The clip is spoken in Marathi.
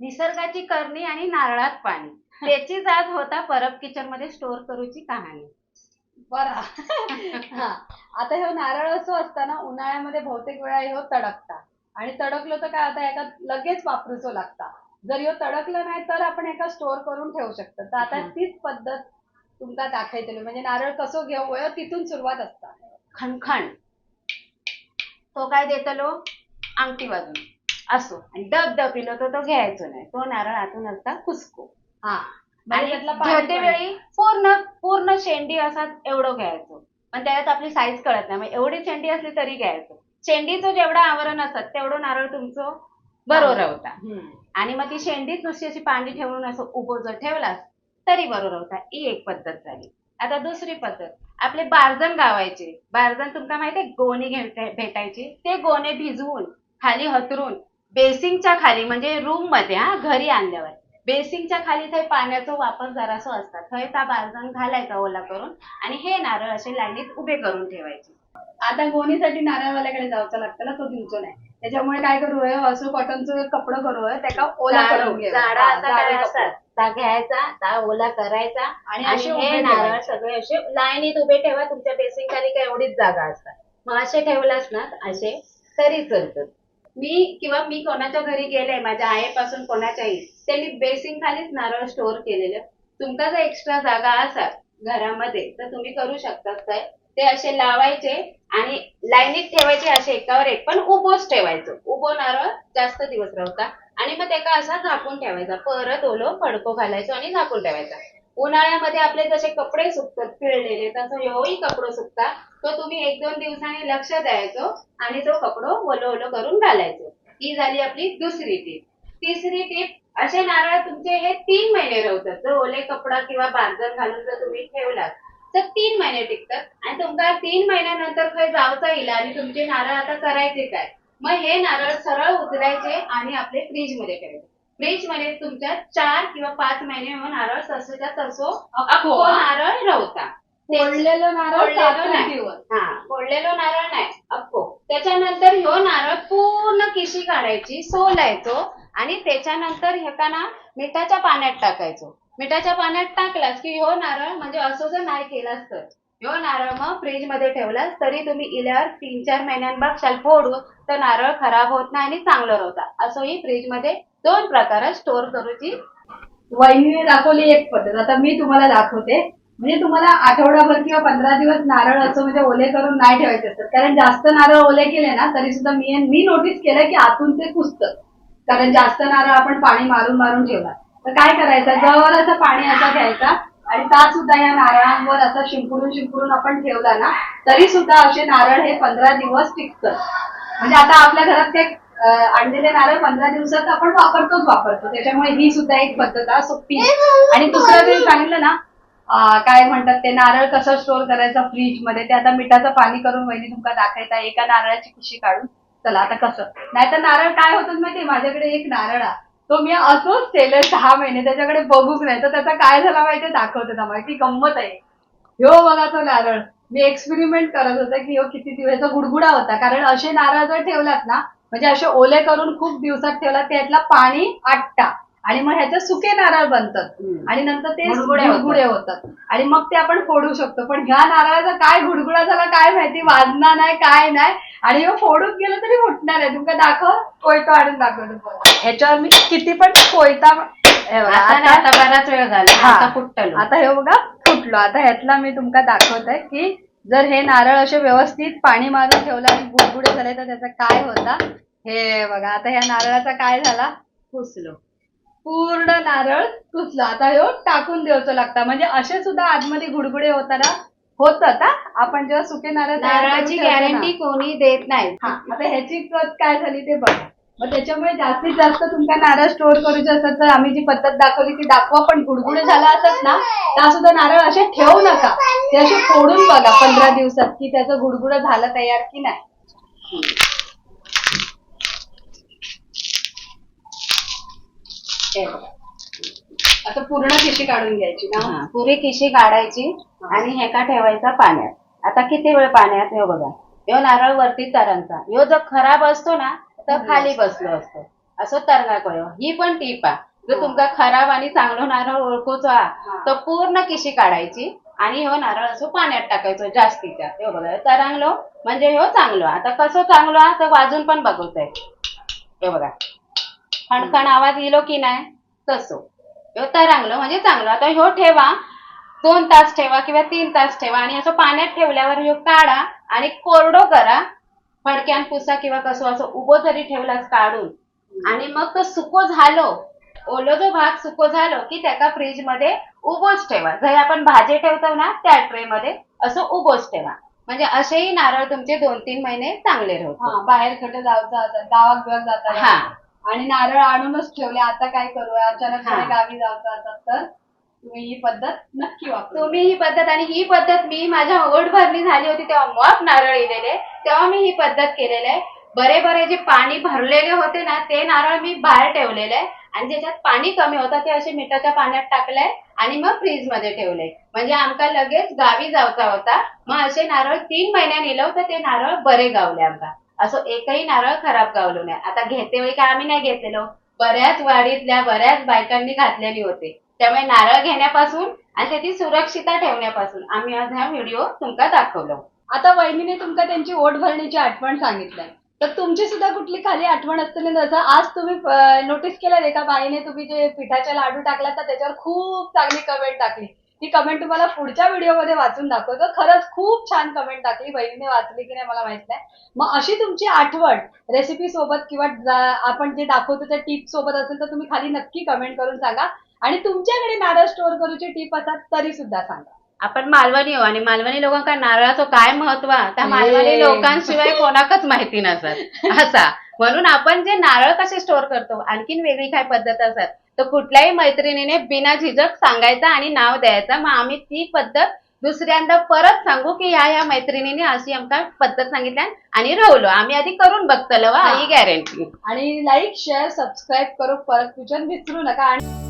निसर्गाची करणी आणि नारळात पाणी. त्याचीच आज होता परब किचनमध्ये स्टोअर करूची कहाणी. बरं. हा. आता हे नारळ असं असतं ना उन्हाळ्यामध्ये बहुतेक वेळा ह्यो तडकता. आणि तडकलो तर काय आता एका लगेच वापरूचो लागता. जर ह्यो तडकलं नाही तर आपण एका स्टोअर करून ठेवू शकतो. तर आता. तीच पद्धत तुमका दाखवतली म्हणजे नारळ कसं घेऊ वयो तिथून सुरुवात असता. खणखण. तो काय देतलो? अंगठी वाजून असो. आणि डब डब पिलो तर तो घ्यायचो नाही. तो नारळ आतून असता कुसको हा. म्हणजे आणि त्यातलं पाणी घेते पण- वेळी पूर्ण पूर्ण शेंडी असा एवढं घ्यायचो. पण त्याच्यात आपली साईज कळत नाही. मग एवढी शेंडी असली तरी घ्यायचो. शेंडीचं जेवढं आवरण असत तेवढं नारळ तुमचं बरोबर होता. हम्म. आणि मग ती शेंडीच नुसती अशी पाणी ठेवून असं उभं जर ठेवलास तरी बरोबर होता. ही एक पद्धत झाली. आता दुसरी पद्धत. आपले बारजण गावायचे. बारजण तुमका माहितीये गोणे घे- भेटायची. ते गोणे भिजवून खाली हतरून बेसिंगच्या खाली म्हणजे रूममध्ये हा घरी आणल्यावर. बेसिंगच्या खाली थंय पाण्याचा वापर जरासो असतात. थंय त्या बारजण घालायचा ओला करून आणि हे नारळ असे लाईनीत उभे करून ठेवायचे. आता गोणीसाठी नारळवाल्याकडे जायचं लागतं ना तो दिवचो नाही. त्याच्यामुळे काय करू असं कॉटनचं कपडं करू त्याका ओला करून घेऊ. जाडे कपडे. घ्यायचा ता ओला करायचा आणि आणि असे हे उभे नारळ ठेवायचे. सगळे असे लाईनीत उभे ठेवा तुमच्या बेसिंग खाली काय एवढीच जागा असतात. मग असे ठेवलास ना असे तरी चालतात मी किंवा मी कोणाच्या घरी गेले माझ्या आईपासून कोणाच्याही त्यांनी बेसिंग खालीच नारळ स्टोअर केलेलं. तुमका जर एक्स्ट्रा जागा असाल घरामध्ये तर तुम्ही करू शकतात काय? ते असे लावायचे आणि लाईनीत ठेवायचे असे एकावर एक पण उभोच ठेवायचं. उभो नारळ जास्त दिवस राहता आणि मग त्याला असा झाकून ठेवायचा. परत ओलो फडको घालायचो आणि झाकून ठेवायचा. उन्हाळ्यामध्ये आपले जसे कपडे सुकतात पिळलेले तसं ह्योही कपडो सुकता तो तुम्ही एक दोन दिवसांनी लक्ष द्यायचो आणि तो कपडो ओलो ओलो करून घालायचो. ही झाली आपली दुसरी टीप. तिसरी टीप असे नारळ तुमचे हे तीन महिने रवतात. जर ओले कपडा किंवा बांधर घालून जर तुम्ही ठेवलात तर तीन महिने टिकतात. आणि तुमका तीन महिन्यानंतर खंय जावचा येईल आणि तुमचे नारळ आता करायचे काय? मग हे नारळ सरळ उचलायचे आणि आपले फ्रीजमध्ये ठेवायचे. फ्रीजमध्ये तुमच्या चार किंवा पाच महिने हो नारळ तसोच्या तसो अख्खो नारळ राहता फोडलेलं नारळ फोडलेलं हा. नारळ नाही. अख्खो त्याच्यानंतर ह्यो नारळ पूर्ण किशी काढायची? सोलायचो आणि त्याच्यानंतर ह्याका ना मिठाच्या पाण्यात टाकायचो. मिठाच्या पाण्यात टाकलास की ह्यो नारळ म्हणजे असं जर नाही केलास तर. ह्यो नारळ मग फ्रीजमध्ये ठेवलास तरी तुम्ही इल्यावर तीन चार महिन्यां बघशाल फोडू तर नारळ खराब होत नाही आणि चांगलं राहता असंही फ्रीजमध्ये दोन प्रकारात स्टोअर करूची वहिनीने दाखवली एक पद्धत. आता मी तुम्हाला दाखवते. म्हणजे तुम्हाला आठवडाभर किंवा पंधरा दिवस नारळ असं म्हणजे ओले करून नाही ठेवायचे असतात. कारण जास्त नारळ ओले केले ना तरी सुद्धा मी मी नोटीस केलं की आतून ते कुसतं कारण जास्त नारळ आपण पाणी मारून मारून ठेवला तर काय करायचं? जवळ असं पाणी असं घ्यायचा आणि ता सुद्धा या नारळांवर असं शिंपडून शिंपडून आपण ठेवला ना तरी सुद्धा असे नारळ हे पंधरा दिवस टिकतात. म्हणजे आता आपल्या घरात ते आणलेले नारळ पंधरा दिवसात आपण वापरतोच वापरतो. त्याच्यामुळे ही सुद्धा एक पद्धत आहे सोपी. आणि दुसरं जे सांगितलं ना काय म्हणतात ते नारळ कसं स्टोअर करायचं फ्रीजमध्ये ते आता मिठाचं पाणी करून वहिनी तुमका दाखवायचा एका नारळाची कुशी काढून. चला आता कसं? नाहीतर नारळ काय होतं माहिती माझ्याकडे एक नारळ आहे. तो मी असंच केलं सहा महिने. त्याच्याकडे बघूच नाही. तर त्याचा काय झाला माहिती दाखवते तुम्हाला. की गंमत आहे. ह्यो बघा तो नारळ. मी एक्सपेरिमेंट करत होते की ह्यो किती दिवसाचा गुडगुडा होता. कारण असे नारळ जर ठेवलात ना म्हणजे असे ओले करून खूप दिवसात ठेवलात त्यातला पाणी आटता आणि मग ह्याचे सुके नारळ बनतात. आणि नंतर ते गुडगुडे होतात. आणि मग ते आपण फोडू शकतो. पण ह्या नारळाचा काय गुडगुडा झाला काय माहिती? वाजणार नाही काय नाही. आणि ह्यो फोडून गेलं तरी फुटणार आहे. तुमका दाखव. कोयतो आणून दाखव ह्याच्यावर मी किती पण कोयता हे आता बराच वेळ झाला. हा. आता फुटतलो आता हे बघा फुटलो. आता ह्यातला मी तुमका दाखवत आहे की जर हे नारळ असे व्यवस्थित पाणी मारून ठेवलं आणि बुडबुडे झाले तर त्याचा काय होता? हे बघा आता ह्या नारळाचा काय झाला? पुसलो. पूर्ण नारळ कुसला आता ह्यो टाकून द्यायचं लागतं. म्हणजे असे सुद्धा आतमध्ये गुडगुडे होताना होतात हा आपण जेव्हा सुके नारळ नारळाची. गॅरंटी कोणी देत नाही. हा आता ह्याची कत काय झाली ते बघा. मग त्याच्यामुळे जास्तीत जास्त तुमका नारळ स्टोअर करूचे असत तर आम्ही जी पद्धत दाखवली ती दाखवा पण गुडगुडे झाला असत ना त्या सुद्धा नारळ असे ठेवू नका. ते असे फोडून बघा पंधरा दिवसात की त्याचं गुडगुड झालं तयार की नाही. आता पूर्ण खिशी काढून घ्यायची ना? पुरी किशी काढायची आणि हे का ठेवायचा? पाण्यात. आता किती वेळ पाण्यात? हे बघा. ह्यो नारळ वरती तरांचा ह्यो जर खराब असतो ना तर खाली बसलो असतो. असो तरंगा कळ्यो ही पण टीप आहे. जर हा. तुमका खराब आणि चांगलो नारळ ओळखूचो हा. तर पूर्ण किशी काढायची? आणि ह्यो नारळ असो पाण्यात टाकायचो जास्तीच्या. ह्यो बघा तरंगलो म्हणजे ह्यो चांगलो आता कसं चांगलो हा तर वाजून पण बघवतोय हे बघा. खणखण आवाज येलो की नाही? तसो. ह्यो तरंगलो म्हणजे चांगलो. आता ह्यो ठेवा. दोन तास ठेवा किंवा तीन तास ठेवा आणि असं पाण्यात ठेवल्यावर ह्यो काढा आणि कोरडो करा. फडक्यान पुसा किंवा कसं असं उभं जरी ठेवलास काढून आणि मग तो सुको झालो ओलो जो भाग सुको झालो की त्याका फ्रीजमध्ये उभोच ठेवा. जर आपण भाजी ठेवतो ना त्या ट्रे मध्ये असं उभोच ठेवा. म्हणजे असेही नारळ तुमचे दोन तीन महिने चांगले राहतात. बाहेर जायचं आता गावात बिवात जाता हा. आणि नारळ आणूनच ठेवले आता काय करूया? अचानक. गावी आता तर तुम्ही ही पद्धत नक्की वापरू तुम्ही ही पद्धत आणि ही पद्धत मी माझ्या ओढ भरणी झाली होती तेव्हा मग नारळ येलेले तेव्हा मी ही पद्धत केलेली. आहे बरे बरे जे पाणी भरलेले होते ना ते नारळ मी बाहेर ठेवलेले. आहे आणि ज्याच्यात पाणी कमी होतं ते असे मिठाच्या पाण्यात टाकलंय आणि मग फ्रीजमध्ये ठेवले. म्हणजे आमका लगेच गावी जावचा होता. मग असे नारळ तीन महिन्या नेलं तर ते नारळ बरे गावले आमका. असं एकही नारळ खराब गावलो नाही. आता घेते वेळी काय आम्ही नाही घेतलेलो? बऱ्याच वाडीतल्या बऱ्याच बायकांनी घातलेली होते. त्यामुळे नारळ घेण्यापासून आणि त्याची सुरक्षितता ठेवण्यापासून आम्ही आज हा व्हिडिओ तुमका दाखवलो. आता वहिनीने तुमका त्यांची ओट भरण्याची आठवण सांगितलंय. तर तुमची सुद्धा कुठली खाली आठवण असतील जसं आज तुम्ही नोटीस केलं एका बाईने तुम्ही जे पिठाचे लाडू टाकला तर त्याच्यावर खूप चांगली कमेंट टाकली. ती कमेंट तुम्हाला पुढच्या व्हिडिओमध्ये वाचून दाखवतो. खरंच खूप छान कमेंट टाकली बहिणीने वाचली की नाही मला माहीत नाही. मग अशी तुमची आठवण रेसिपी सोबत किंवा आपण जे दाखवतो त्या टिप सोबत असेल तर तुम्ही खाली नक्की कमेंट करून सांगा. आणि तुमच्याकडे नारळ स्टोअर करूची टीप असतात तरी सुद्धा सांगा. आपण मालवणी हो आणि मालवणी लोकांका नारळाचं काय महत्त्व? आहे, त्या मालवणी. लोकांशिवाय कोणाकच माहिती नसत. असा. म्हणून आपण जे नारळ कसे स्टोअर करतो आणखीन वेगळी काय पद्धत असत? तर कुठल्याही मैत्रिणीने बिना झिजक सांगायचं आणि नाव द्यायचं. मग आम्ही ती पद्धत दुसऱ्यांदा परत सांगू की ह्या ह्या मैत्रिणीने अशी आमका पद्धत सांगितल्या आणि राहलो आम्ही आधी करून बघतलो वा हा. गॅरंटी आणि लाईक शेअर सबस्क्राईब करू. परत विसरू नका. आणि